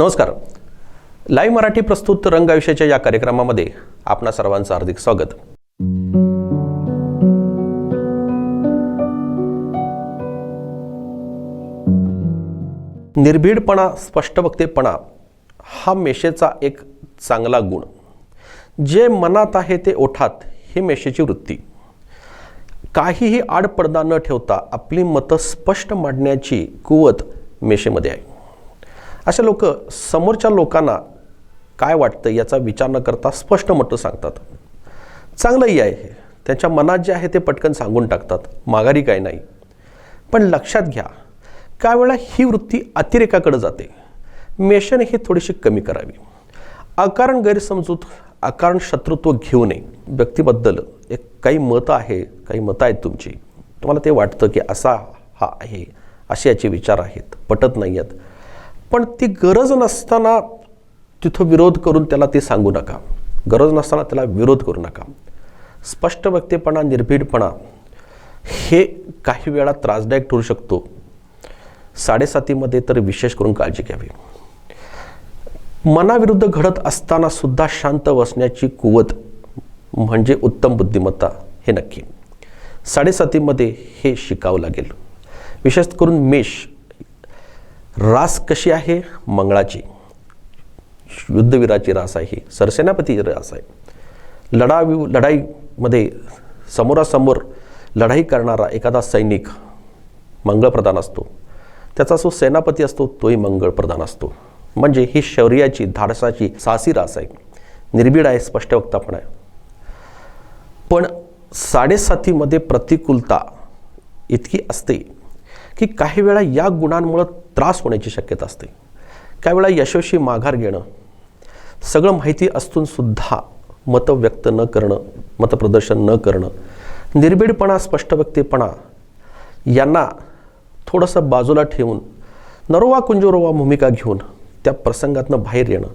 नमस्कार. लाईव्ह मराठी प्रस्तुत रंग आयुष्याच्या या कार्यक्रमामध्ये आपणा सर्वांचं हार्दिक स्वागत. निर्भीडपणा स्पष्टवक्तेपणा हा मेषेचा एक चांगला गुण. जे मनात आहे ते ओठात ही मेषेची वृत्ती. काहीही आडपडदा न ठेवता आपली मतं स्पष्ट मांडण्याची कुवत मेषेमध्ये आहे. असे लोक समोरच्या लोकांना काय वाटतं याचा विचार न करता स्पष्ट मतं सांगतात. चांगलंही आहे हे. त्यांच्या मनात जे आहे ते पटकन सांगून टाकतात. माघारी काय नाही. पण लक्षात घ्या काय वेळा ही वृत्ती अतिरेकाकडे जाते. मेशन ही थोडीशी कमी करावी. अकारण गैरसमजूत अकारण शत्रुत्व घेऊ नये. व्यक्तीबद्दल एक काही मतं आहे काही मतं आहेत तुमची. तुम्हाला ते वाटतं की असा हा आहे असे याचे विचार आहेत. पटत नाही आहेत. पण ती गरज नसताना तिथं विरोध करून त्याला ते सांगू नका. गरज नसताना त्याला विरोध करू नका. स्पष्ट व्यक्तीपणा निर्भीडपणा हे काही वेळा त्रासदायक ठरू शकतो. साडेसातीमध्ये तर विशेष करून काळजी घ्यावी. मनाविरुद्ध घडत असताना सुद्धा शांत बसण्याची कुवत म्हणजे उत्तम बुद्धिमत्ता हे नक्की. साडेसातीमध्ये हे शिकावं लागेल. विशेष करून मेष रास कशी आहे? मंगळाची. युद्धवीराची रास आहे सरसेनापतीची रास आहे. लढावी लढाईमध्ये समोरासमोर लढाई करणारा एखादा सैनिक मंगळप्रधान असतो. त्याचा जो सेनापती असतो तोही मंगळप्रधान असतो. म्हणजे ही शौर्याची धाडसाची साहसी रास आहे. निर्भीड आहे स्पष्ट वक्तापण आहे. पण साडेसातीमध्ये प्रतिकूलता इतकी असते की काही वेळा या गुणांमुळं त्रास होण्याची शक्यता असते. काही वेळा यशस्वी माघार घेणं सगळं माहिती असूनसुद्धा मतं व्यक्त न करणं मतप्रदर्शन न करणं निर्भीडपणा स्पष्ट व्यक्तीपणा यांना थोडंसं बाजूला ठेवून नरोवा कुंजोरोवा भूमिका घेऊन त्या प्रसंगातनं बाहेर येणं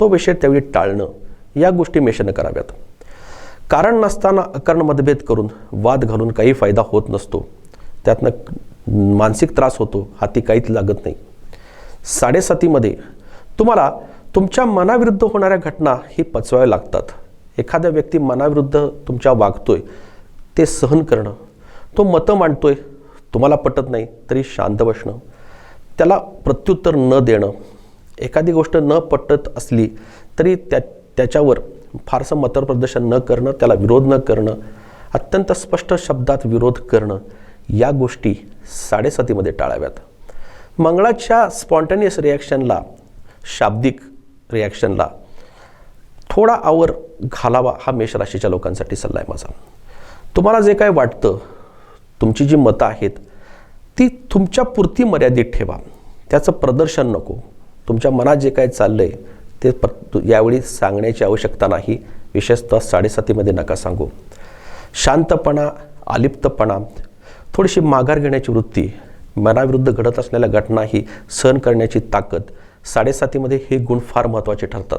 तो विषय त्यावेळी टाळणं या गोष्टी मेषनं कराव्यात. कारण नसताना अकर्ण मतभेद करून वाद घालून काही फायदा होत नसतो. त्यातनं मानसिक त्रास होतो हाती काहीच लागत नाही. साडेसातीमध्ये तुम्हाला तुमच्या मनाविरुद्ध होणाऱ्या घटना ही पचवाव्या लागतात. एखाद्या व्यक्ती मनाविरुद्ध तुमच्या वागतोय ते सहन करणं तो मतं मांडतोय तुम्हाला पटत नाही तरी शांत बसणं त्याला प्रत्युत्तर न देणं एखादी गोष्ट न पटत असली तरी त्या त्याच्यावर फारसं मतप्रदर्शन न करणं त्याला विरोध न करणं अत्यंत स्पष्ट शब्दात विरोध करणं या गोष्टी साडेसातीमध्ये टाळाव्यात. मंगळाच्या स्पॉन्टेनियस रिॲक्शनला शाब्दिक रिॲक्शनला थोडा आवर घालावा हा मेष राशीच्या लोकांसाठी सल्ला आहे माझा. तुम्हाला जे काय वाटतं तुमची जी मतं आहेत ती तुमच्या पुरती मर्यादित ठेवा. त्याचं प्रदर्शन नको. तुमच्या मनात जे काय चाललं आहे ते प्र यावेळी सांगण्याची आवश्यकता नाही. विशेषतः साडेसातीमध्ये नका सांगू. शांतपणा आलिप्तपणा थोडीशी माघार घेण्याची वृत्ती मनाविरुद्ध घडत असलेल्या घटना ही सहन करण्याची ताकद साडेसातीमध्ये हे गुण फार महत्त्वाचे ठरतात.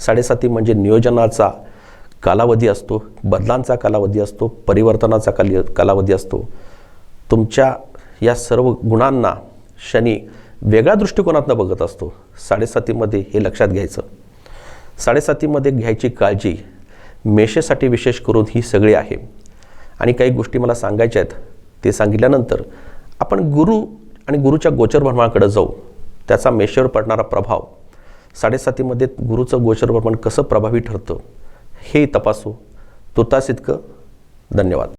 साडेसाती म्हणजे नियोजनाचा कालावधी असतो बदलांचा कालावधी असतो परिवर्तनाचा काली कालावधी असतो. तुमच्या या सर्व गुणांना शनी वेगळ्या दृष्टिकोनातनं बघत असतो. साडेसातीमध्ये हे लक्षात घ्यायचं. साडेसातीमध्ये घ्यायची काळजी मेषेसाठी विशेष करून ही सगळी आहे. आणि काही गोष्टी मला सांगायच्या आहेत. ते सांगितल्यानंतर आपण गुरु आणि गुरुच्या गोचर भ्रमणाकडे जाऊ. त्याचा मेषेवर पडणारा प्रभाव साडेसातीमध्ये गुरुचं गोचर भ्रमण कसं प्रभावी ठरतं हे तपासू. तुतास इतकं. धन्यवाद.